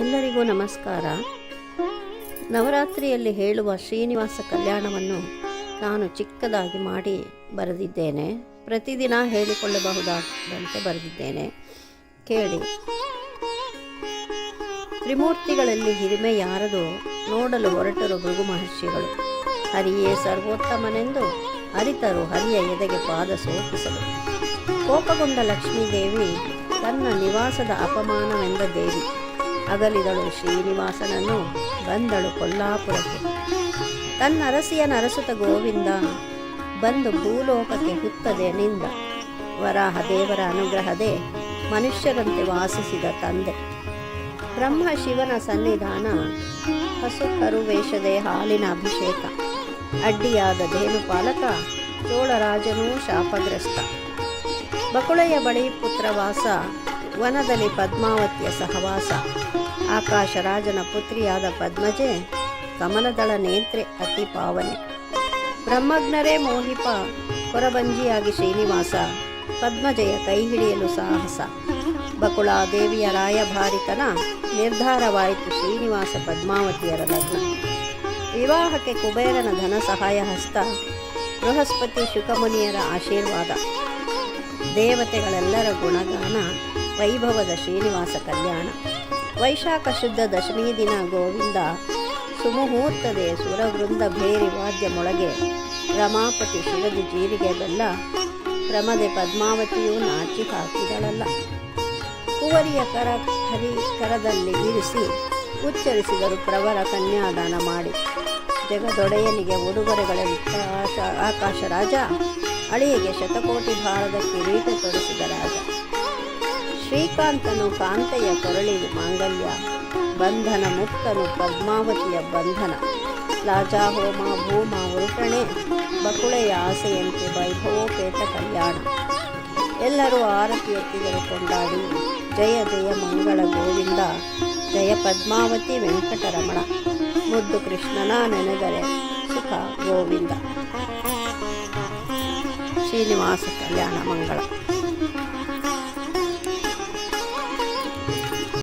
ಎಲ್ಲರಿಗೂ ನಮಸ್ಕಾರ. ನವರಾತ್ರಿಯಲ್ಲಿ ಹೇಳುವ ಶ್ರೀನಿವಾಸ ಕಲ್ಯಾಣವನ್ನು ನಾನು ಚಿಕ್ಕದಾಗಿ ಮಾಡಿ ಬರೆದಿದ್ದೇನೆ. ಪ್ರತಿದಿನ ಹೇಳಿಕೊಳ್ಳಬಹುದಾದಂತೆ ಬರೆದಿದ್ದೇನೆ. ಕೇಳಿ. ತ್ರಿಮೂರ್ತಿಗಳಲ್ಲಿ ಹಿರಿಮೆ ಯಾರದು ನೋಡಲು ಹೊರಟರು ಭೃಗು ಮಹರ್ಷಿಗಳು. ಹರಿಯೇ ಸರ್ವೋತ್ತಮನೆಂದು ಅರಿತರು ಹರಿಯ ಎದೆಗೆ ಪಾದ ಸೋಪಿಸಲು. ಕೋಪಗೊಂಡ ಲಕ್ಷ್ಮೀದೇವಿ ತನ್ನ ನಿವಾಸದ ಅಪಮಾನವೆಂದ ದೇವಿ. ಅಗಲಿದಳು ಶ್ರೀನಿವಾಸನನ್ನು ಬಂದಳು ಕೊಲ್ಲಾಪುರಕ್ಕೆ. ತನ್ನ ಅರಸಿಯ ನರಸುತ ಗೋವಿಂದ ಬಂದು ಭೂಲೋಕಕ್ಕೆ ಹುತ್ತದೆ ನಿಂದ. ವರಾಹ ದೇವರ ಅನುಗ್ರಹದೆ ಮನುಷ್ಯರಂತೆ ವಾಸಿಸಿದ ತಂದೆ. ಬ್ರಹ್ಮ ಶಿವನ ಸನ್ನಿಧಾನ, ಹಸು ಕರುವೇಷದೆ ಹಾಲಿನ ಅಭಿಷೇಕ, ಅಡ್ಡಿಯಾದ ಧೇನುಪಾಲಕ ಚೋಳರಾಜನೂ ಶಾಪಗ್ರಸ್ತ. ಬಕುಳೆಯ ಬಳಿ ಪುತ್ರವಾಸ ವನದಲ್ಲಿ ಪದ್ಮಾವತಿಯ ಸಹವಾಸ. ಆಕಾಶರಾಜನ ಪುತ್ರಿಯಾದ ಪದ್ಮಜೆ ಕಮಲದಳ ನೇತ್ರೆ ಅತಿ ಪಾವನೆ. ಬ್ರಹ್ಮಜ್ಞರೇ ಮೋಹಿಪ, ಕೊರಬಂಜಿಯಾಗಿ ಶ್ರೀನಿವಾಸ, ಪದ್ಮಜಯ ಕೈ ಹಿಡಿಯಲು ಸಾಹಸ. ಬಕುಳಾದೇವಿಯ ರಾಯಭಾರಿತನ ನಿರ್ಧಾರವಾಯಿತು ಶ್ರೀನಿವಾಸ ಪದ್ಮಾವತಿಯರ ಲಗ್ನ. ವಿವಾಹಕ್ಕೆ ಕುಬೇರನ ಧನ ಸಹಾಯ ಹಸ್ತ, ಬೃಹಸ್ಪತಿ ಶುಕಮುನಿಯರ ಆಶೀರ್ವಾದ. ದೇವತೆಗಳೆಲ್ಲರ ಗುಣಗಾನ ವೈಭವದ ಶ್ರೀನಿವಾಸ ಕಲ್ಯಾಣ. ವೈಶಾಖ ಶುದ್ಧ ದಶಮಿ ದಿನ ಗೋವಿಂದ. ಸುಮುಹೂರ್ತದೆ ಸುರವೃಂದ ಭೇರಿ ವಾದ್ಯ ಮೊಳಗೆ. ರಮಾಪತಿ ಶಿರದಿ ಜೀರಿಗೆ ಬೆಲ್ಲ. ರಮದೆ ಪದ್ಮಾವತಿಯು ನಾಚಿ ಹಾಕಿದಳಲ್ಲ. ಕುವರಿಯ ಕರ ಹರಿ ಕರದಲ್ಲಿ ಇರಿಸಿ ಉಚ್ಚರಿಸಿದರು ಪ್ರವರ ಕನ್ಯಾದಾನ ಮಾಡಿ. ಜಗದೊಡೆಯನಿಗೆ ಉಡುಗೊರೆಗಳಿತ್ತ ಆಕಾಶ ರಾಜ ಅಳಿಯಗೆ ಶತಕೋಟಿ ಭಾರದ ಕಿರೀಟ ತೊಡಿಸಿದ ರಾಜ. ಶ್ರೀಕಾಂತನು ಕಾಂತೆಯ ಕೊರಳಿ ಮಾಂಗಲ್ಯ, ಬಂಧನ ಮುಕ್ತನು ಪದ್ಮಾವತಿಯ ಬಂಧನ. ಲಾಜಾಹೋಮ ಭೂಮ ಉರುಟಣೆ ಬಕುಳೆಯ ಆಸೆಯಂತೆ ವೈಭವೋಪೇತ ಕಲ್ಯಾಣ. ಎಲ್ಲರೂ ಆರತಿ ಎತ್ತಿದರು ಕೊಂಡಾಡಿ, ಜಯ ಜಯ ಮಂಗಳ ಗೋವಿಂದ, ಜಯ ಪದ್ಮಾವತಿ ವೆಂಕಟರಮಣ. ಮುದ್ದು ಕೃಷ್ಣನ ನೆನೆದರೆ ಸುಖ ಗೋವಿಂದ. ಶ್ರೀನಿವಾಸ ಕಲ್ಯಾಣ ಮಂಗಳ.